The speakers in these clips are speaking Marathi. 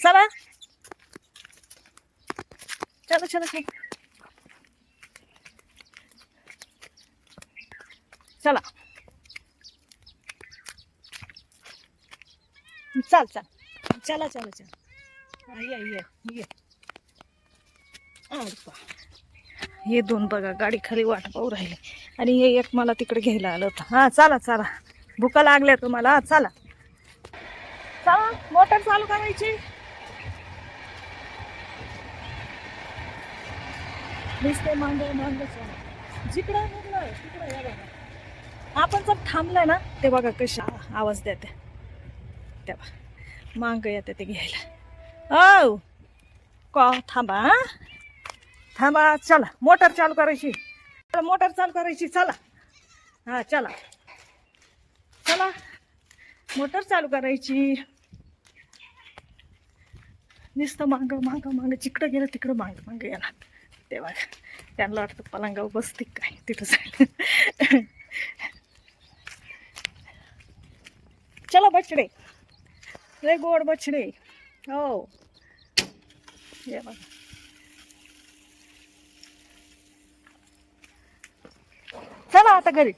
चला चला चला चला चला चाल चाल चला चला चला ये ये ये अरे हे दोन बघा गाडी खाली वाट पाहू राहिली. आणि हे एक मला तिकडे घ्यायला आलं होतं. हा चला चला. भुका लागल्या तुम्हाला. चला. चला मोटर चालू करायची. नुसते मांग मांग जिकडं निघलं तिकडं या बघा आपण जर थांबलं ना ते बघा कशा आवाज देते. तेव्हा मांग येते ते घ्यायला. औ! का थांबा थांबा चला. मोटर चालू करायची. चला, मोटर चालू करायची चला. हा चला. चला. मोटर चालू करायची. नुसतं मांग मांग मांग. जिकडं गेलं तिकडं मांग मांग येणार तेव्हा त्यांना वाटतं पलंगावर बसते काय तिथं जायला चला बछडे. रे गोड बछडे. हो. ये बघा. चला आता घरी.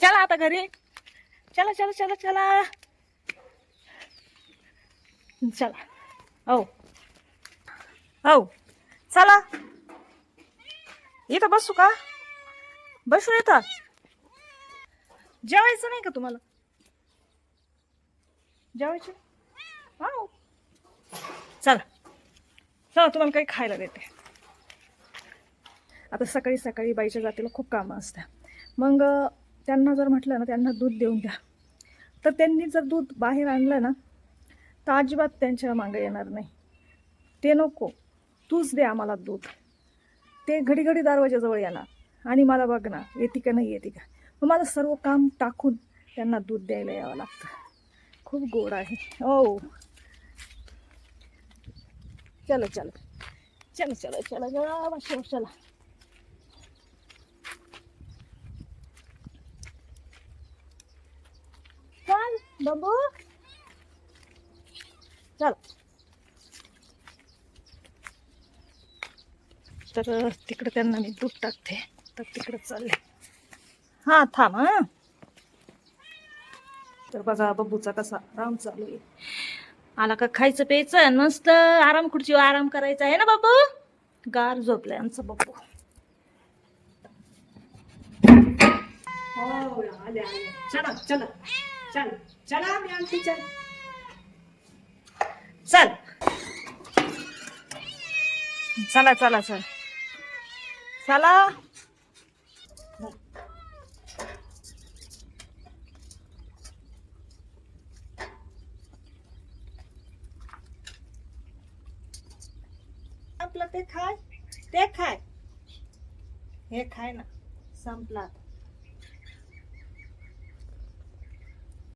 चला आता घरी. चला चला चला चला. चला. हो. हो. चला. इथं बसू का? बसू येतात जेवायचं नाही का तुम्हाला? जेवायचं? हो चला. चला तुम्हाला काही खायला देते. आता सकाळी सकाळी बाईच्या जातीला खूप कामं असतात. मग त्यांना जर म्हटलं ना त्यांना दूध देऊन द्या. तर त्यांनी जर दूध बाहेर आणलं ना तर अजिबात त्यांच्या मागं येणार नाही. ते नको. तूच दे आम्हाला दूध. ते घडी घडी दरवाजाजवळ येणार. आणि मला बघ ना येते का नाही येते का? मग माझं सर्व काम टाकून त्यांना दूध द्यायला यावं लागतं. खूप गोड आहे. हो. चलो चलो. चलो चलो चलो चला बस चला. चल बाबू. चल. तर तिकडे त्यांना मी दूध टाकते. तर तिकडे चालले. हा थांब हा. तर बघा बब्बूचा कसा आराम चालू आहे. आला का खायचं प्यायचं? मस्त आराम खुर्चीवर आराम करायचा आहे ना बाबू? गार झोपलाय आमचा बब्बू हो. चला चला. चल चला मी आणते चल. चल. चला चला चल. चला आपलं ते खाय ते खाय हे खाय ना संपला आता.